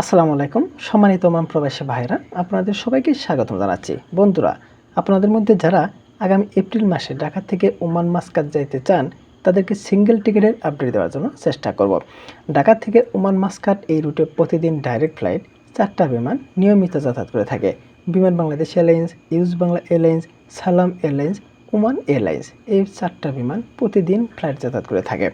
আসসালামু আলাইকুম, সম্মানিত মান প্রবাসী ভাইরা আপনাদের সবাইকে স্বাগতম জানাচ্ছি। বন্ধুরা, আপনাদের মধ্যে যারা আগামী এপ্রিল মাসে ঢাকা থেকে ওমান মাস্কাত যাইতে চান, তাদেরকে সিঙ্গেল টিকিটের আপডেট দেওয়ার জন্য চেষ্টা করব। ঢাকা থেকে ওমান মাস্কাট এই রুটে প্রতিদিন ডাইরেক্ট ফ্লাইট, চারটা বিমান নিয়মিত যাতায়াত করে থাকে। Biman Bangladesh airlines US Bangla airlines, Salam airlines, Oman airlines, এই চারটা বিমান প্রতিদিন ফ্লাইট যাতায়াত করে থাকে।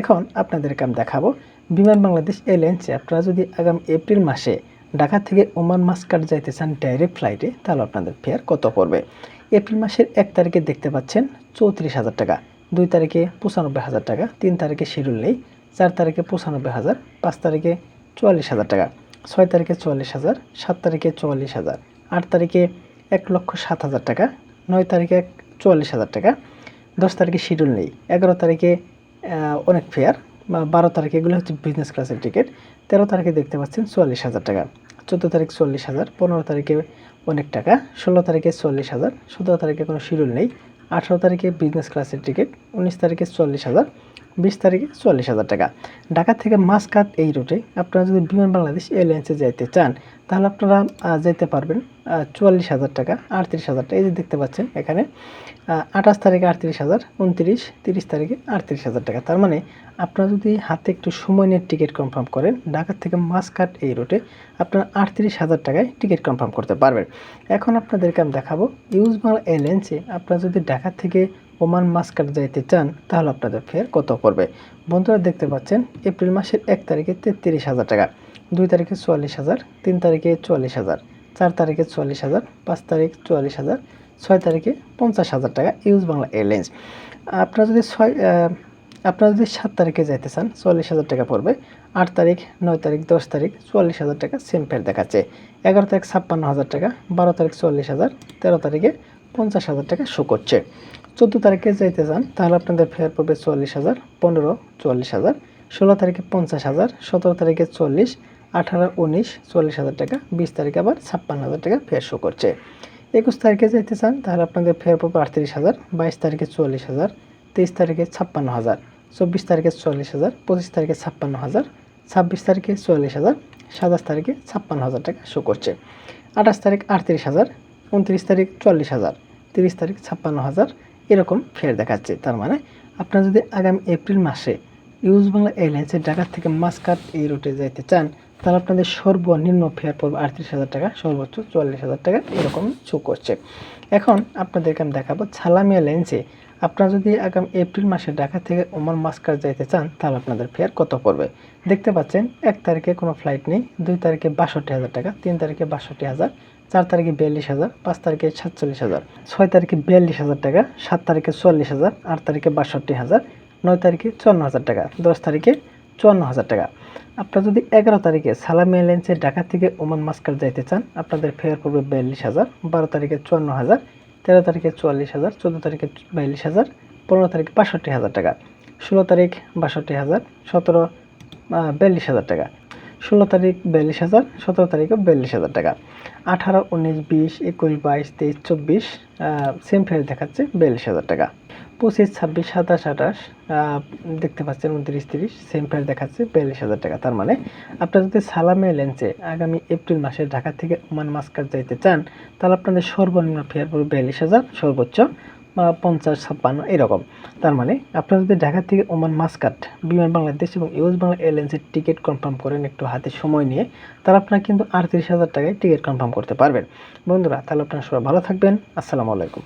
এখন আপনাদেরকে আমি দেখাবো বিমান বাংলাদেশ এয়ারলাইন্সে আপনারা যদি আগামী এপ্রিল মাসে ঢাকা থেকে ওমান মাস্কাট যাইতে চান ডাইরেক্ট ফ্লাইটে তাহলে আপনাদের ফেয়ার কত পড়বে? এপ্রিল মাসের এক তারিখে দেখতে পাচ্ছেন চৌত্রিশ হাজার টাকা, দুই তারিখে পঁচানব্বই হাজার টাকা, তিন তারিখে শিডিউল নেই, চার তারিখে পঁচানব্বই হাজার, পাঁচ তারিখে চুয়াল্লিশ হাজার টাকা, ছয় তারিখে চুয়াল্লিশ হাজার, সাত তারিখে চুয়াল্লিশ হাজার, আট তারিখে এক লক্ষ সাত হাজার টাকা, নয় তারিখে এক চুয়াল্লিশ হাজার টাকা, দশ তারিখে শিডিউল নেই, এগারো তারিখে অনেক ফেয়ার বারো তারিখ, এগুলো হচ্ছে বিজনেস ক্লাসের টিকিট তেরো তারিখে দেখতে পাচ্ছেন চুয়াল্লিশ হাজার টাকা। চোদ্দ তারিখ চল্লিশ হাজার, পনেরো তারিখে অনেক টাকা, ষোলো তারিখে চল্লিশ হাজার, সতেরো তারিখে কোনো শিডিউল নেই। আঠেরো তারিখে বিজনেস ক্লাসের টিকিট উনিশ তারিখে চল্লিশ হাজার, বিশ তারিখে চল্লিশ হাজার টাকা। ঢাকা থেকে মাসকাট এই রুটে আপনারা যদি বিমান বাংলাদেশ এয়ারলাইন্সে যাইতে চান, তাহলে আপনারা যেতে পারবেন চুয়াল্লিশ হাজার টাকা, আটত্রিশ হাজার টাকা। এই যে দেখতে পাচ্ছেন এখানে আঠাশ তারিখে আটত্রিশ হাজার, উনত্রিশ, তিরিশ তারিখে আটত্রিশ হাজার টাকা। তার মানে আপনারা যদি হাতে একটু সময় নিয়ে টিকিট কনফার্ম করেন, ঢাকা থেকে মাসকাট এই রুটে আপনারা আটত্রিশ হাজার টাকায় টিকিট কনফার্ম করতে পারবেন। এখন আপনাদেরকে আমি দেখাবো, ইউজ বাংলা এয়ারলাইন্সে আপনারা যদি ঢাকা থেকে ওমান মাস্কাট যাইতে চান, তাহলে আপনাদের ফের কত পড়বে? বন্ধুরা দেখতে পাচ্ছেন, এপ্রিল মাসের এক তারিখে তেত্রিশ হাজার টাকা, দুই তারিখে চুয়াল্লিশ হাজার, তিন তারিখে চুয়াল্লিশ হাজার, চার তারিখে চুয়াল্লিশ হাজার, পাঁচ তারিখ চুয়াল্লিশ হাজার, ছয় তারিখে পঞ্চাশ হাজার টাকা ইউজ বাংলা এয়ারলাইন্স আপনারা যদি ছয় আপনারা যদি সাত তারিখে যাইতে চান চল্লিশ হাজার টাকা পড়বে, আট তারিখ, নয় তারিখ, দশ তারিখ, চুয়াল্লিশ হাজার টাকা সেম ফের দেখাচ্ছে। এগারো তারিখ ছাপ্পান্ন হাজার টাকা, বারো তারিখ চল্লিশ হাজার, তেরো তারিখে পঞ্চাশ হাজার টাকা শো করছে। চোদ্দ তারিখে যাইতে চান তাহলে আপনাদের ফেয়ার পড়বে চুয়াল্লিশ হাজার, পনেরো চুয়াল্লিশ হাজার, ষোলো তারিখে পঞ্চাশ হাজার, সতেরো তারিখে চল্লিশ, আঠারো উনিশ, চল্লিশ হাজার টাকা, বিশ তারিখে আবার ছাপ্পান্ন হাজার টাকা ফেয়ার শো করছে। একুশ তারিখে যাইতে চান, তাহলে আপনাদের ফেয়ার পড়বে আটত্রিশ হাজার, বাইশ তারিখে চুয়াল্লিশ হাজার, তেইশ তারিখে ছাপ্পান্ন হাজার, চব্বিশ তারিখে চুয়াল্লিশ হাজার, পঁচিশ তারিখে ছাপ্পান্ন হাজার, ছাব্বিশ তারিখে চুয়াল্লিশ হাজার, সাতাশ তারিখে ছাপ্পান্ন হাজার টাকা শো করছে। আঠাশ তারিখ আটত্রিশ হাজার, উনত্রিশ তারিখ চুয়াল্লিশ হাজার, তিরিশ তারিখ ছাপ্পান্ন হাজার এরকম ফের দেখাচ্ছে। তার মানে আপনারা যদি আগামী এপ্রিল মাসে ইউজ বাংলা এয়ারলাইন্সে ঢাকা থেকে মাসকাট এই রুটে যাইতে চান, তাহলে আপনাদের সর্বনিম্ন ফেয়ার পড়বে আটত্রিশ হাজার টাকা, সর্বোচ্চ চুয়াল্লিশ হাজার টাকা এরকম শো করছে। এখন আপনাদেরকে আমি দেখাবো ছালামি এয়ারলাইন্সে আপনারা যদি আগামী এপ্রিল মাসে ঢাকা থেকে ওমান মাস্কার যাইতে চান, তাহলে আপনাদের ফেয়ার কত পড়বে? দেখতে পাচ্ছেন, এক তারিখে কোনো ফ্লাইট নেই, দুই তারিখে বাষট্টি হাজার টাকা, তিন তারিখে বাষট্টি হাজার চার তারিখে বিয়াল্লিশ হাজার, পাঁচ তারিখে সাতচল্লিশ হাজার, ছয় তারিখে বিয়াল্লিশ হাজার টাকা, সাত তারিখে চুয়াল্লিশ হাজার, আট তারিখে বাষট্টি হাজার, নয় তারিখে চুয়ান্ন হাজার টাকা, দশ তারিখে চুয়ান্ন হাজার টাকা। আপনারা যদি এগারো তারিখে সালাম এয়ারলাইন্সে ঢাকা থেকে ওমান মাস্কার যাইতে চান, আপনাদের ফেয়ার পড়বে বিয়াল্লিশ হাজার, বারো তারিখে চুয়ান্ন হাজার, তেরো তারিখে চুয়াল্লিশ হাজার, চোদ্দ তারিখে বিয়াল্লিশ হাজার, পনেরো তারিখে বাষট্টি হাজার টাকা, ষোলো তারিখ বাষট্টি হাজার, সতেরো বিয়াল্লিশ হাজার টাকা। ষোলো তারিখ বিয়াল্লিশ হাজার, সতেরো তারিখে বিয়াল্লিশ হাজার টাকা। আঠারো, উনিশ, বিশ, একুশ, বাইশ, তেইশ, চব্বিশ সেম ফেয়ার দেখাচ্ছে বিয়াল্লিশ হাজার টাকা। পঁচিশ, ছাব্বিশ, সাতাশ, আঠাশ দেখতে পাচ্ছেন উনত্রিশ, তিরিশ সেম ফেয়ার দেখাচ্ছে বিয়াল্লিশ হাজার টাকা। তার মানে আপনারা যদি সালামে লেন্সে আগামী এপ্রিল মাসে ঢাকা থেকে ওমান মাস্কার যাইতে চান, তাহলে আপনাদের সর্বনিম্ন ফেয়ার পড়বে বিয়াল্লিশ হাজার, সর্বোচ্চ পঞ্চাশ, ছাপ্পান্ন, এরকম। তার মানে আপনারা যদি ঢাকা থেকে ওমান মাসকাট বিমান বাংলাদেশ এবং ইউএস বাংলা এয়ারলাইন্সের টিকিট কনফার্ম করেন একটু হাতে সময় নিয়ে, তাহলে আপনারা কিন্তু আটত্রিশ হাজার টাকায় টিকিট কনফার্ম করতে পারবেন। বন্ধুরা, তাহলে আপনারা সবাই ভালো থাকবেন। আসসালামু আলাইকুম।